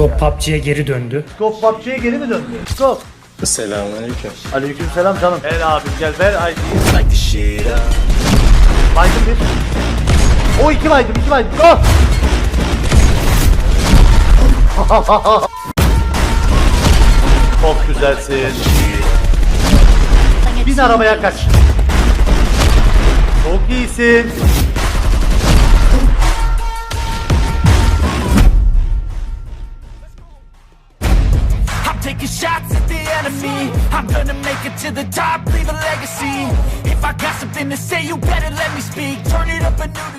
Scope PUBG'ye geri döndü. Skop PUBG'ye geri mi döndü? Skop. Selamünaleyküm. Aleyküm selam canım. Gel abim gel ver ID'yi. Baydım bir. O iki baydım iki baydım. Go. Çok güzelsin. Bin arabaya kaç. Çok iyisin. Taking shots at the enemy. I'm gonna make it to the top, leave a legacy. If I got something to say, you better let me speak. Turn it up a new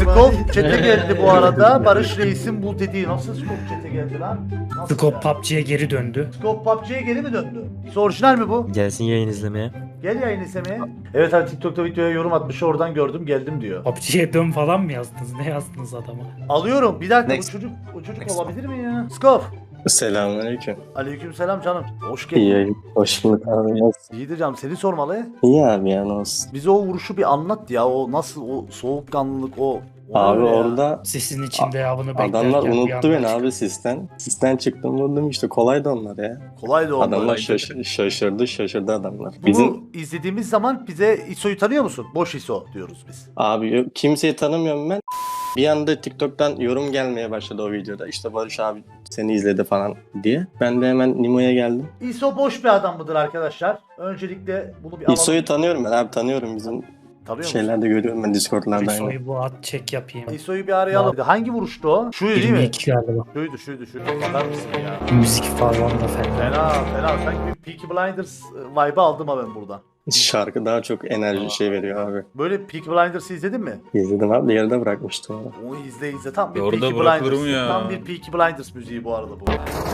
Skop çete geldi bu arada. Barış Reis'in bu dediği nasıl Skop çete geldi lan? Nasıl Scope ya? PUBG'ye geri döndü. Skop PUBG'ye geri mi döndü? Orijinal mi bu? Gelsin yayın izlemeye. Gel yayın izlemeye. Evet abi TikTok'ta videoya yorum atmış oradan gördüm geldim diyor. PUBG'ye dön falan mı yazdınız? Ne yazdınız adama? Alıyorum. Bir dakika Next. bu çocuk bu çocuk Next. olabilir mi ya? Skop. Selamünaleyküm. Aleyküm selam canım. Hoş geldin. İyi yayın. Hoş bulduk abi. Nasılsın? İyidir canım seni sormalı. İyi abi ya ne olsun. Bize o vuruşu bir anlat ya. O nasıl o soğukkanlılık o. Abi ya. orada Sesin içinde yavını beklerken adamlar unuttu beni abi sisten. Sisten çıktım vurdum işte kolaydı onlar ya. Kolaydı o. Adamlar böyle. şaş- şaşırdı şaşırdı adamlar. Bunu Bizim izlediğimiz zaman bize ISO'yu tanıyor musun? Boş ISO diyoruz biz. abi kimseyi tanımıyorum ben. Bir anda TikTok'tan yorum gelmeye başladı o videoda. İşte Barış abi seni izledi falan diye. Ben de hemen Nimo'ya geldim. ISO boş bir adam mıdır arkadaşlar? Öncelikle bunu bir alalım. İso'yu tanıyorum ben abi tanıyorum bizim Tanıyor musun? şeylerde görüyorum ben Discord'larda. Soyu bu at çek yapayım. ISO'yu bir arayalım. Hangi vuruştu o? Şuydu değil mi? 22 galiba. Şuydu şuydu şuydu. Bakar mısın ya? Müzik falan da fena. Fena fena. Sanki bir Peaky Blinders e, vibe'ı aldım ha ben buradan. Şarkı daha çok enerji şey veriyor abi. Böyle Peaky Blinders'ı izledin mi? İzledim abi yarıda bırakmıştım onu. Onu izle izle. Tam bir Orada Peaky Blinders. ya? Tam bir Peaky Blinders müziği bu arada bu.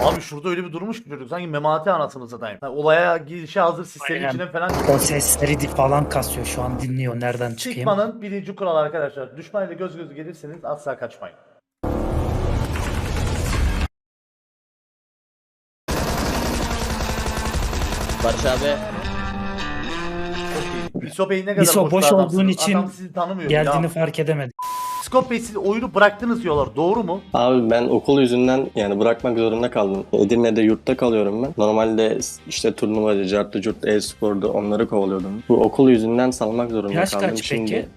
Abi şurada öyle bir durmuş ki çocuk. Sanki memati anasını satayım. Yani olaya girişe hazır sistemin Aynen. içine falan O sesleri falan kasıyor şu an dinliyor nereden çıkayım. Çıkmanın birinci kuralı arkadaşlar. Düşman ile göz göz gelirseniz asla kaçmayın. Barış abi İso Bey ne kadar İso boş, olduğun için Adam sizi tanımıyor. Geldiğini ya. fark edemedim. Skop Bey siz oyunu bıraktınız diyorlar. Doğru mu? Abi ben okul yüzünden yani bırakmak zorunda kaldım. Edirne'de yurtta kalıyorum ben. Normalde işte turnuvacı, cartı, curt, e-spordu onları kovalıyordum. Bu okul yüzünden salmak zorunda Yaş kaldım. kaç Şimdi peki?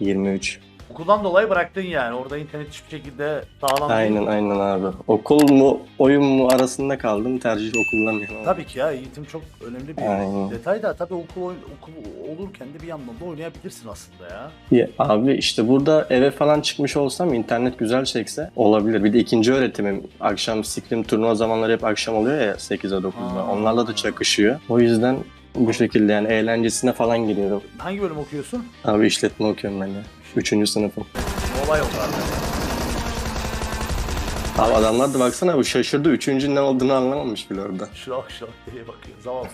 23. Okuldan dolayı bıraktın yani. Orada internet hiçbir şekilde sağlam değil. Aynen aynen abi. Okul mu oyun mu arasında kaldım. Tercih okuldan yana. Tabii ki ya eğitim çok önemli bir Aynen. detay da tabii okul, oyun, okul olurken de bir yandan da oynayabilirsin aslında ya. Ya abi işte burada eve falan çıkmış olsam internet güzel çekse olabilir. Bir de ikinci öğretimim. Akşam sikrim turnuva zamanları hep akşam oluyor ya 8'e 9'da. Aa. Onlarla da çakışıyor. O yüzden bu şekilde yani eğlencesine falan giriyorum. Hangi bölüm okuyorsun? Abi işletme okuyorum ben de. Üçüncü sınıfım. Olay oldu abi. Abi adamlar da baksana bu şaşırdı. Üçüncünün ne olduğunu anlamamış bile orada. Şırak şırak diye bakıyor. Zavallı.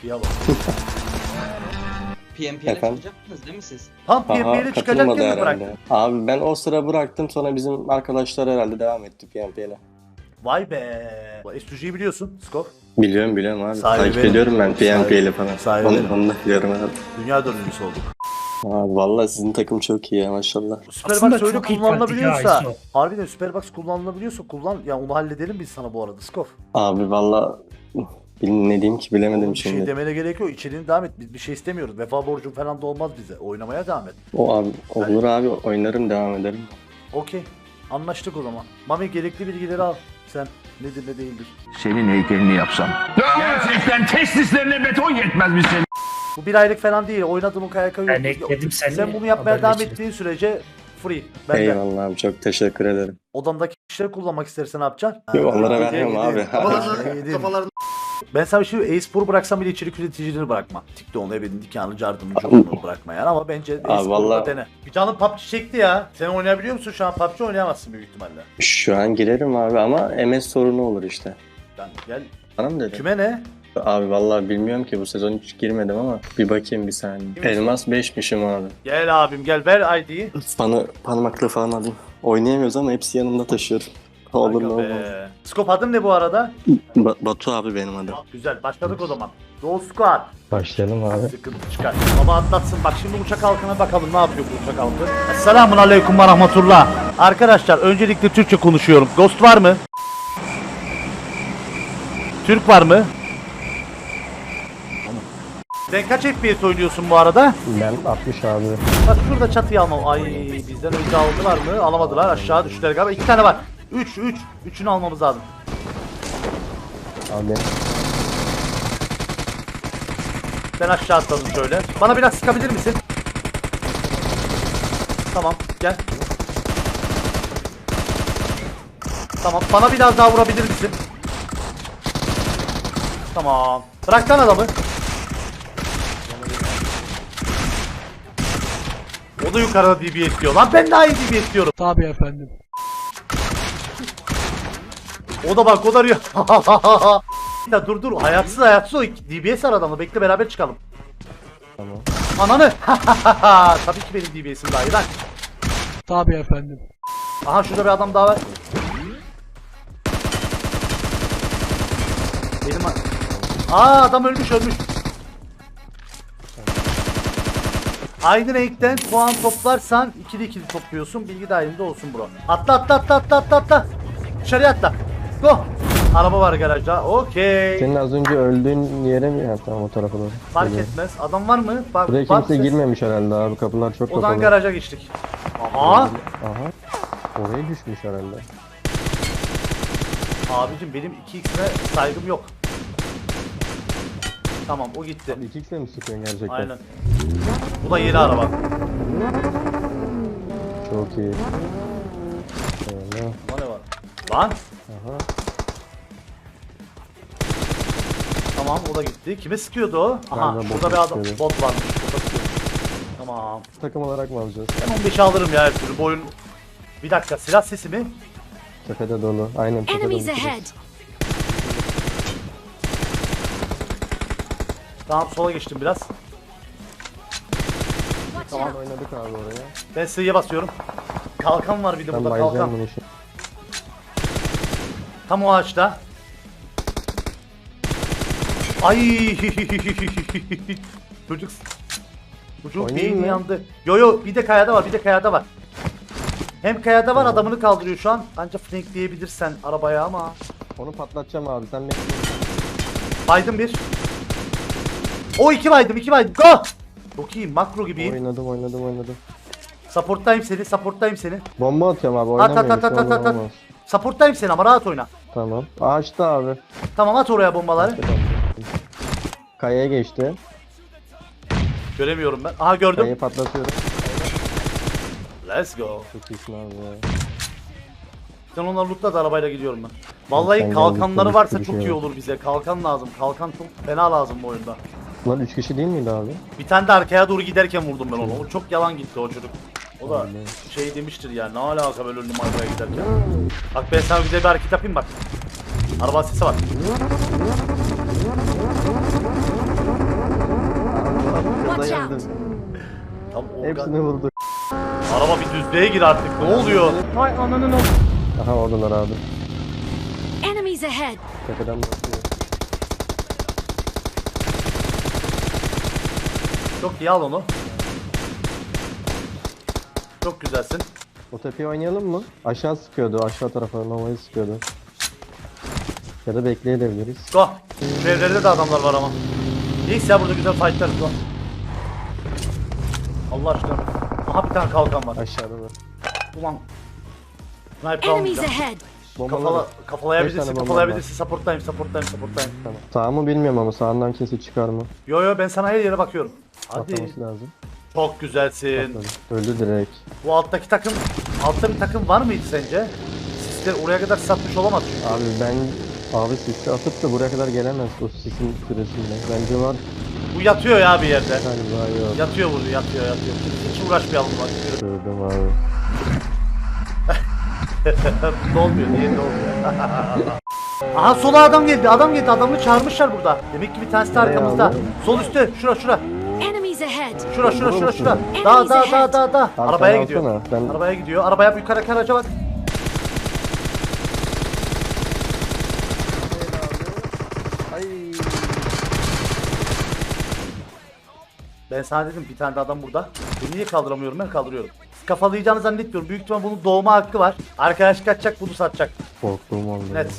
Kıyamam. PMP'ye çıkacaktınız değil mi siz? PMP'yle katılmadı çıkacakken mi herhalde. bıraktın? Abi ben o sıra bıraktım sonra bizim arkadaşlar herhalde devam etti PMP'yle. Vay be. SUG'yi biliyorsun Skop. Biliyorum biliyorum abi. Sahibi Takip ediyorum ben PMP'yle Sahibi- falan. sahibi Onu, onu da biliyorum abi. Dünya dördüncüsü olduk. Abi vallahi sizin takım çok iyi ya maşallah. Superbox Aslında öyle çok iyi kullanılabiliyorsa, taktik ha, harbiden Superbox kullanılabiliyorsa kullan, ya onu halledelim biz sana bu arada Skop. Abi valla bil- ne diyeyim ki bilemedim Bir şey şimdi. demene gerek yok. İçeriğini devam et. Biz bir şey istemiyoruz. Vefa borcun falan da olmaz bize. Oynamaya devam et. O abi olur abi oynarım devam ederim. Okey. Anlaştık o zaman. Mami gerekli bilgileri al. Sen nedir ne değildir. Senin heykelini yapsam. Gerçekten testislerine beton yetmez mi senin? Bu bir aylık falan değil. Oynadığın o KYK yok. Ben ekledim seni. Sen bunu yapmaya devam haberleşiriz. ettiğin sürece free. Ben de Eyvallah abi çok teşekkür ederim. odamdaki kişileri kullanmak istersen ne yapacaksın? Yok, onlara vermem abi. hediye- hediye- Ben sana şimdi e-sporu bıraksam bile içerik üreticiliğini bırakma. TikTok'unu ebedin dikanlı cardını cordunu bırakma yani ama bence e-sporu da vallahi- dene. Bir canın PUBG çekti ya. Sen oynayabiliyor musun şu an? PUBG oynayamazsın büyük ihtimalle. Şu an girerim abi ama MS sorunu olur işte. Ben gel. Bana mı dedi? Küme ne? Abi vallahi bilmiyorum ki bu sezon hiç girmedim ama bir bakayım bir saniye. Elmas 5'mişim abi. Gel abim gel ver ID'yi. Panı, parmakla falan alayım. Oynayamıyoruz ama hepsi yanımda taşıyorum. Olur mu olmaz. Skop adım ne bu arada? Ba- Batu abi benim adım. Güzel başladık o zaman. Doğu Squad. Başlayalım abi. Sıkıntı çıkar. Baba atlatsın. Bak şimdi uçak halkına bakalım ne yapıyor bu uçak halkı. Selamun aleyküm ve rahmetullah. Arkadaşlar öncelikle Türkçe konuşuyorum. Ghost var mı? Türk var mı? Sen kaç FPS oynuyorsun bu arada? Ben 60 abi. Bak şurada çatıyı almam. Ay bizden önce aldılar mı? Alamadılar. Aşağı düştüler galiba. İki tane var. Üç, üç. Üçünü almamız lazım. Abi Ben aşağı atladım şöyle. Bana biraz sıkabilir misin? Tamam gel. Tamam bana biraz daha vurabilir misin? Tamam. Bırak lan adamı. O da yukarıda DBS diyor. Lan ben daha iyi DBS diyorum. Tabii efendim. O da bak o da arıyor. ya dur dur hayatsız hayatsız o DBS ar adamı bekle beraber çıkalım. Tamam. Ananı. Tabii ki benim DBS'im daha iyi lan. Tabii efendim. Aha şurada bir adam daha var. Benim Aa adam ölmüş ölmüş. Aynı renkten puan toplarsan ikili ikili topluyorsun. Bilgi dahilinde olsun bro. Atla atla atla atla atla atla. Dışarıya atla. Go. Araba var garajda. Okey. senin az önce öldüğün yere mi? Ha, tamam o tarafa doğru. Fark Geliyorum. etmez. Adam var mı? Bak, Buraya bak kimse ses. girmemiş herhalde abi. Kapılar çok Odan kapalı. garaja geçtik. Aha. Aha. Oraya düşmüş herhalde. Abicim benim 2x'e saygım yok. Tamam o gitti. 2x'e mi sıkıyorsun gerçekten? Aynen. Bu da yeni araba. Çok iyi. Ne var? Lan. Aha. Tamam o da gitti. Kime sıkıyordu o? Aha Galiba burada bir adam. sıkıyordu. Bot varmış. Bota sıkıyor. Tamam. Takım olarak mı alacağız? Ben 15'i alırım ya her türlü. Bu oyun... Bir dakika silah sesi mi? Tepede dolu. Aynen tepede Enemies dolu. ahead! Tamam sola geçtim biraz. Tamam. Oynadık abi oraya. Ben sıyıya basıyorum. Kalkan var bir de Ben burada kalkan. bunu şimdi. Tam o ağaçta. Ay Çocuk Çocuk Oynayayım beyni mı? yandı. Yo yo bir de kayada var bir de kayada var. Hem kayada var adamını kaldırıyor şu an. Ancak flankleyebilirsen arabaya ama. Onu patlatacağım abi. Sen ne? Baydım bir. O iki baydım iki baydım. Go! Çok makro gibiyim. Oynadım oynadım oynadım. Supporttayım seni supporttayım seni. Bomba atıyorum abi. At at at at at at. at. Supporttayım seni ama rahat oyna. Tamam. Ağaçta abi. Tamam at oraya bombaları. Kayaya geçti. Göremiyorum ben. Aha gördüm. Kayayı patlatıyorum. Let's go. Çok iyisin abi ya. Sen onları lootla da arabayla gidiyorum ben. Vallahi Sen kalkanları varsa çok şey iyi olur bize. Kalkan lazım. Kalkan çok fena lazım bu oyunda. Lan 3 kişi değil miydi abi? Bir tane de arkaya doğru giderken vurdum ben onu. O çok yalan gitti o çocuk. O da Öyle. şey demiştir yani. Ne alaka böyle öldüm arkaya giderken. Bak ben sana güzel bir hareket yapayım bak. Araba sesi var. Watch out! Tam organ. Hepsini vurdu. Araba bir düzlüğe gir artık. Ne oluyor? Vay ananın ol. Aha oradalar abi. Enemies ahead! Tepeden bakıyor. Çok iyi al onu. Çok güzelsin. O tepeye oynayalım mı? Aşağı sıkıyordu. Aşağı tarafa Nova'yı sıkıyordu. Ya da bekleyebiliriz. Go. Şu evlerde de adamlar var ama. Neyse ya burada güzel fightlarız go. Allah aşkına. Aha bir tane kalkan var. Aşağıda da. Ulan. Sniper Enemies almayacağım. ahead! Kafala, Bombalar. kafalayabilirsin, Beş tane bomba kafalayabilirsin. Supporttayım, supporttayım, supporttayım. Tamam. Sağ mı bilmiyorum ama sağından kesin çıkar mı? Yo yo ben sana her yere bakıyorum. Hadi. Lazım. Çok güzelsin. Öldü direkt. Bu alttaki takım, altta bir takım var mıydı sence? Sisler oraya kadar satmış olamaz çünkü. Abi ben abi sisi atıp da buraya kadar gelemez o sisin süresinde. Bence var Bu yatıyor ya bir yerde. galiba yok. Yatıyor burada, yatıyor, yatıyor. Hiç uğraşmayalım bak. Gördüm abi. ne olmuyor, niye ne olmuyor? Aha sola adam geldi, adam geldi. Adamı çağırmışlar burada. Demek ki bir tanesi de arkamızda. Sol üstte, şura şura. Enemies ahead! Şura şura şura şura. Enemies Daha daha daha daha daha. Arabaya gidiyor. alsana, ben- Arabaya gidiyor. Arabaya yukarı araca bak. Ben sana dedim bir tane de adam burada. Beni niye kaldıramıyorum ben kaldırıyorum kafalayacağını zannetmiyorum. Büyük ihtimal bunun doğma hakkı var. Arkadaş kaçacak bunu satacak. Korktuğum oldu. Net.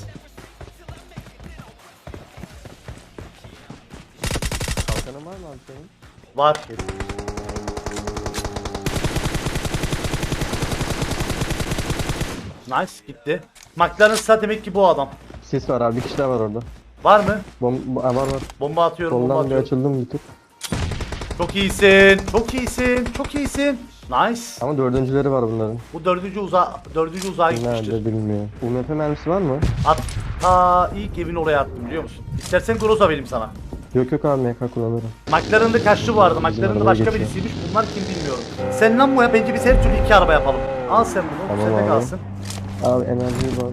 Kalkanın var mı abi senin? Var. Nice gitti. McLaren sağ demek ki bu adam. Ses var abi bir kişi daha var orada. Var mı? Bom ha, var var. Bomba atıyorum bomba Soldan bir açıldım bir tık. Çok iyisin. Çok iyisin. Çok iyisin. Nice. Ama dördüncüleri var bunların. Bu dördüncü uza dördüncü uzağa gitmiştir. Nerede bilmiyorum. UMP mermisi var mı? Hatta ilk evin oraya attım biliyor musun? İstersen Groza vereyim sana. Yok yok abi MK kullanırım. McLaren'da kaçtı bu arada. McLaren'da başka geçiyor. birisiymiş. Bunlar kim bilmiyorum. Sen lan bu ya bence biz her türlü iki araba yapalım. Al sen bunu. Tamam sende abi. kalsın. Abi enerji var.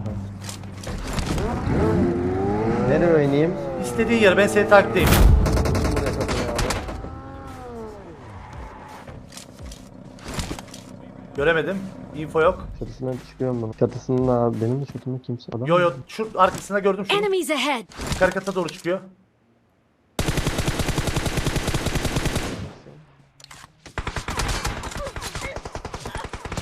Nereye oynayayım? İstediğin yere ben seni takipteyim. Göremedim. Info yok. Çatısına çıkıyorum bunu. Çatısında abi benim de çatımda kimse adam. Yo yo şu arkasında gördüm şunu. Enemies ahead! Karikata doğru çıkıyor.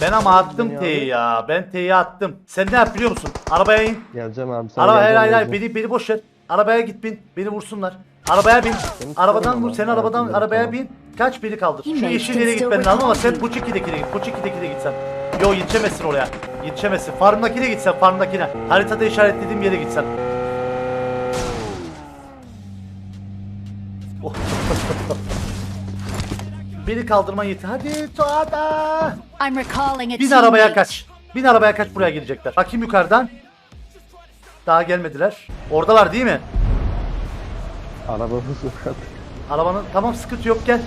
Ben ama attım T'yi ya. Ben T'yi attım. Sen ne yap biliyor musun? Arabaya in. Geleceğim abi. Sen Araba hayır geleceksin, hayır hayır geleceğim. beni beni boş ver. Arabaya git bin. Beni vursunlar. Arabaya bin. Arabadan vur. Sen arabadan arabaya bin. Kaç beni kaldır. Şu yeşil yere gitmen lazım ama sen bu çikidekine git. Bu çikidekine gitsen. Yo yetişemezsin oraya. Yetişemezsin. Farmdakine gitsen farmdakine. Haritada işaretlediğim yere gitsen. Oh. Beni kaldırman yeter. Hadi Tuğada. Bin arabaya kaç. Bin arabaya kaç buraya gelecekler. Bakayım yukarıdan. Daha gelmediler. Oradalar değil mi? Arabamız yok artık. Arabanın tamam sıkıntı yok gel.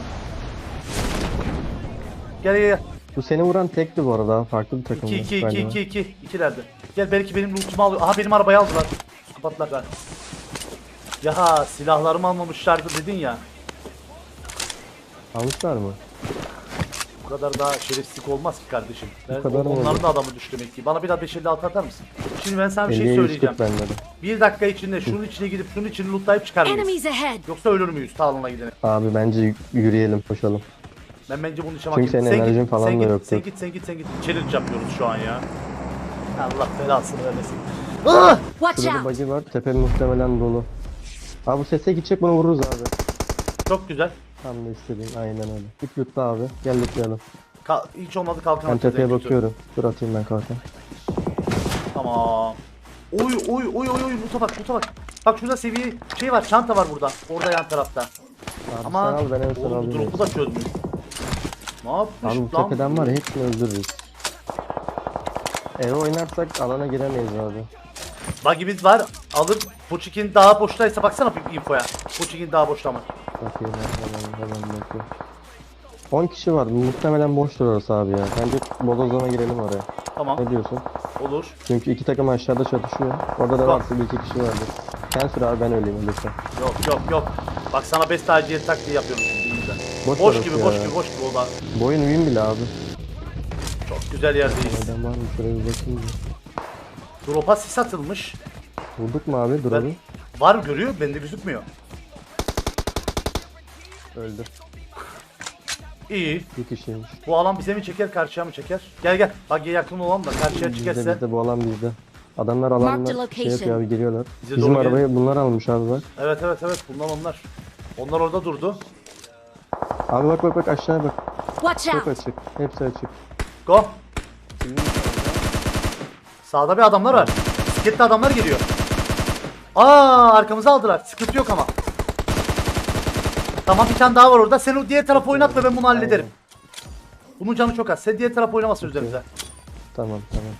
Gel gel gel. Bu seni vuran tekti bu arada. Farklı bir takım. 2 2 2 2 2 2'lerdi. Gel belki benim lootumu alıyor. Aha benim arabayı aldılar. Psikopatlar ben. Ya silahlarımı almamışlardı dedin ya. Almışlar mı? Bu kadar daha şerefsizlik olmaz ki kardeşim. Ben, kadar mı onların da adamı düş demek ki. Bana bir daha 556 atar mısın? Şimdi ben sana bir şey 50'ye söyleyeceğim. 140 bende de. Bir dakika içinde şunun içine gidip şunun içini lootlayıp çıkar mıyız? Enemies ahead! Yoksa ölür müyüz Talon'a gidene? Abi bence y- yürüyelim koşalım. Ben bence bunun için Çünkü senin enerjin falan sen da git, yoktu. Sen git sen git sen git. Challenge yapıyoruz şu an ya. Allah belasını vermesin. Ah! Watch Şurada out! buggy var. Tepe muhtemelen dolu. Abi bu sese gidecek bunu vururuz abi. Çok güzel. Tam da istediğim aynen öyle. Git lütfen abi. Gel. Ka- hiç olmadı kalkan Ben tepeye bakıyorum. Dur atayım ben kalkan. Tamam. Oy oy oy oy oy loot'a bak loot'a bak. Bak şurada seviye şey var çanta var burada. Orada yan tarafta. Abi Ama sen al ben en son oğlum bu alayım. drop'u da çözmüş. Ne yapmış Abi bu lan? tepeden var ya hepsini öldürürüz. Eve oynarsak alana giremeyiz abi. Buggy'miz var. Alıp Poçikin daha boştaysa baksana bir infoya. Poçikin daha boşta mı? Bakayım ben hemen hemen bakayım. 10 kişi var. Muhtemelen boştur orası abi ya. Bence bodozlama girelim oraya. Tamam Ne diyorsun? olur. Çünkü iki takım aşağıda çatışıyor. Orada da Bak. varsa bir iki kişi vardır. Sen sür abi ben öleyim lütfen. Yok yok yok. Bak sana best aciyet taktiği yapıyorum şimdi bizden. Boş, Boş orası gibi ya. boş gibi boş gibi o da. Bu oyun win bile abi. Çok güzel yerdeyiz. Neden var mı? Şuraya bir bakayım. bir. Drop'a sis atılmış. Vurduk mu abi? Drop'u. Ben... Var görüyor? Bende gözükmüyor. Öldü. İyi. Bir kişiymiş. Bu alan bize mi çeker karşıya mı çeker? Gel gel. Bak yakın olan da karşıya Bizde çekerse. bizde bu alan bizde. Adamlar Marked alanla şey location. yapıyor abi geliyorlar. Bize Bizim doğru arabayı bunlar almış abi bak. Evet evet evet bunlar onlar. Onlar orada durdu. Abi bak bak bak aşağıya bak. Watch Çok out! açık. Hepsi açık. Go. Sağda bir adamlar var. Bisikletli adamlar geliyor. Aa arkamızı aldılar. Sıkıntı yok ama. Tamam bir tane daha var orada. Sen o diğer tarafı oynat da ben bunu hallederim. Bunun canı çok az. Sen diğer tarafı oynamasın üzerimize. Tamam tamam.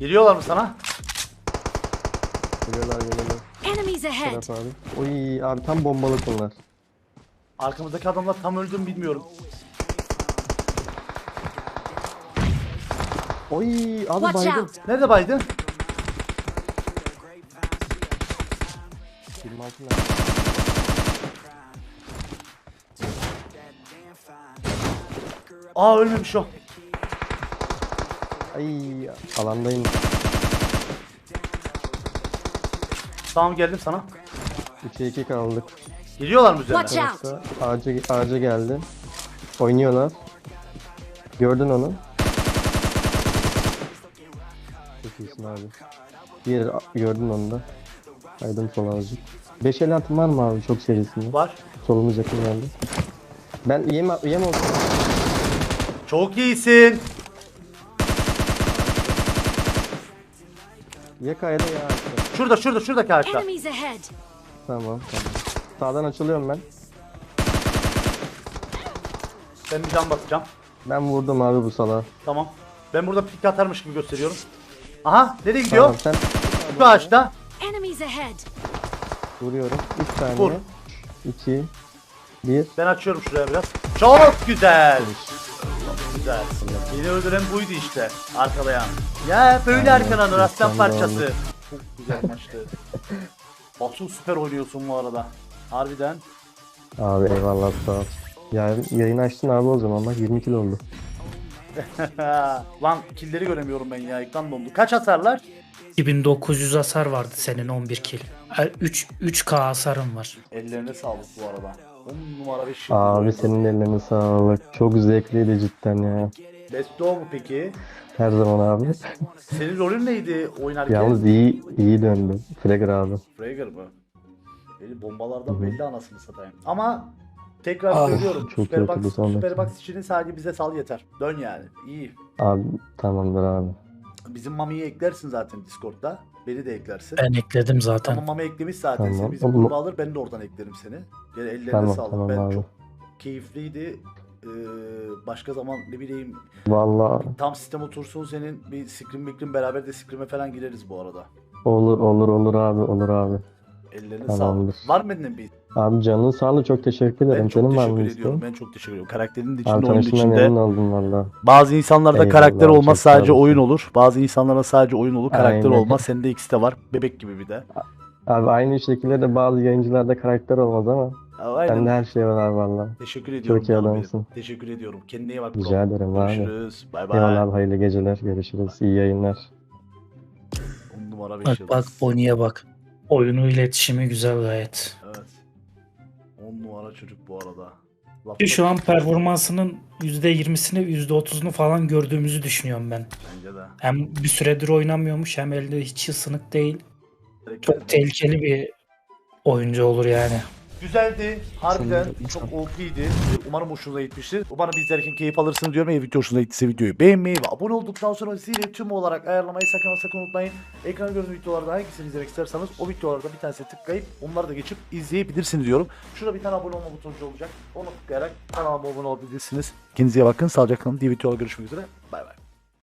Geliyorlar mı sana? Geliyorlar geliyorlar. Enemies ahead! Abi. Oy abi tam bombalık bunlar. Arkamızdaki adamlar tam öldü mü bilmiyorum. Oy abi Watch baydım. out! Nerede baydın? 26 nerede? Aa ölmemiş o. Ay alandayım. Tamam geldim sana. 3'e 2 kaldık. Geliyorlar mı üzerine? Watch out! Burası ağaca, ağaca geldi. Oynuyorlar. Gördün onu. Çok iyisin abi. Diğer gördün onu da. Kaydım sol azıcık. 5 el atım var mı abi çok serisinde? Var. Solumuz yakın geldi. Ben yem, yem olsun. Çok iyisin. Ya kayada ya ağaçta. Şurada şurada şuradaki ağaçta. Enemies ahead! Tamam tamam. Sağdan açılıyorum ben. Ben bir can basacağım. Ben vurdum abi bu salağı. Tamam. Ben burada pik atarmış gibi gösteriyorum. Aha nereye gidiyor? Tamam sen Şu ağaçta. Enemies ahead! vuruyorum. 3 saniye. Vur. 2 1 Ben açıyorum şuraya biraz. Çok güzel. Güzel. Beni öldüren buydu işte. Arkalayan. Ya böyle Sen de parçası. Çok güzel maçtı. Batu süper oynuyorsun bu arada. Harbiden. Abi eyvallah sağ ol. Yayın, yayın açtın abi o zaman bak 20 kilo oldu. Lan killeri göremiyorum ben ya. Ekran dondu. Kaç hasarlar? 2900 hasar vardı senin 11 kill. 3 3k hasarın var. Ellerine sağlık bu arada. 10 numara bir şey. Abi senin ellerine sağlık. Çok zevkliydi cidden ya. Best of mu peki? Her zaman abi. Senin rolün neydi oynarken? Yalnız iyi iyi döndü. Fragger abi. Fragger mı? Beni bombalardan belli anasını satayım. Ama tekrar Ah, söylüyorum. çok Superbox. Superbox için sadece bize sal yeter. Dön yani. İyi. Abi tamamdır abi. Bizim Mami'yi eklersin zaten Discord'da. Beni de eklersin. Ben ekledim Ama zaten. Mami eklemiş zaten Tamam. seni. Bizim gruba alır ben de oradan eklerim seni. Yani ellerine Tamam, sağlık. tamam ben abi. çok keyifliydi. Ee, başka zaman ne bileyim Vallahi tam sistem otursun senin bir scrim mikrim beraber de scrim'e falan gireriz bu arada. olur olur olur abi olur abi. Ellerine Tamamdır. sağlık. Var mı benden bir? Abi canın sağlığı çok teşekkür ederim. Ben çok Senin var teşekkür ediyorum. Ben çok teşekkür ediyorum. Karakterinin de içinde, Abi oyunun tanıştığına içinde. memnun oldum valla. Bazı insanlarda Eyvallah, karakter çok olmaz sağ sadece olasın. oyun olur. Bazı insanlara sadece oyun olur karakter Aynen. olmaz. Sende ikisi de var. Bebek gibi bir de. Abi aynı şekilde de bazı yayıncılarda karakter olmaz ama Aynen. sende her şey var abi valla. Teşekkür ediyorum. iyi canım benim. adamsın. Teşekkür ediyorum. Kendine iyi bak. bro. Rica ederim abi. Görüşürüz. Bay Eyvallah bay. abi hayırlı geceler. Görüşürüz. İyi yayınlar. On numara beş Bak yıldız. bak Bonnie'ye bak. Oyunu iletişimi güzel gayet. Evet. On numara çocuk bu arada. Lafta- Şu an performansının %20'sini %30'unu falan gördüğümüzü düşünüyorum ben. Bence de. Hem bir süredir oynamıyormuş hem elde hiç ısınık değil. Çok tehlikeli bir oyuncu olur yani. Güzeldi. Harbiden çok. OP'ydi. Umarım hoşunuza gitmiştir. Umarım izlerken keyif alırsınız diyorum. Eğer video hoşunuza gittiyse videoyu beğenmeyi ve abone olduktan sonra zili tüm olarak ayarlamayı sakın sakın unutmayın. Ekranda gördüğünüz videolardan hangisini izlemek isterseniz o videolarda bir tanesine tıklayıp onları da geçip izleyebilirsiniz diyorum. Şurada bir tane abone olma butonu olacak. Onu tıklayarak kanalıma abone olabilirsiniz. Kendinize iyi bakın. Sağlıcakla kalın. Diğer görüşmek üzere.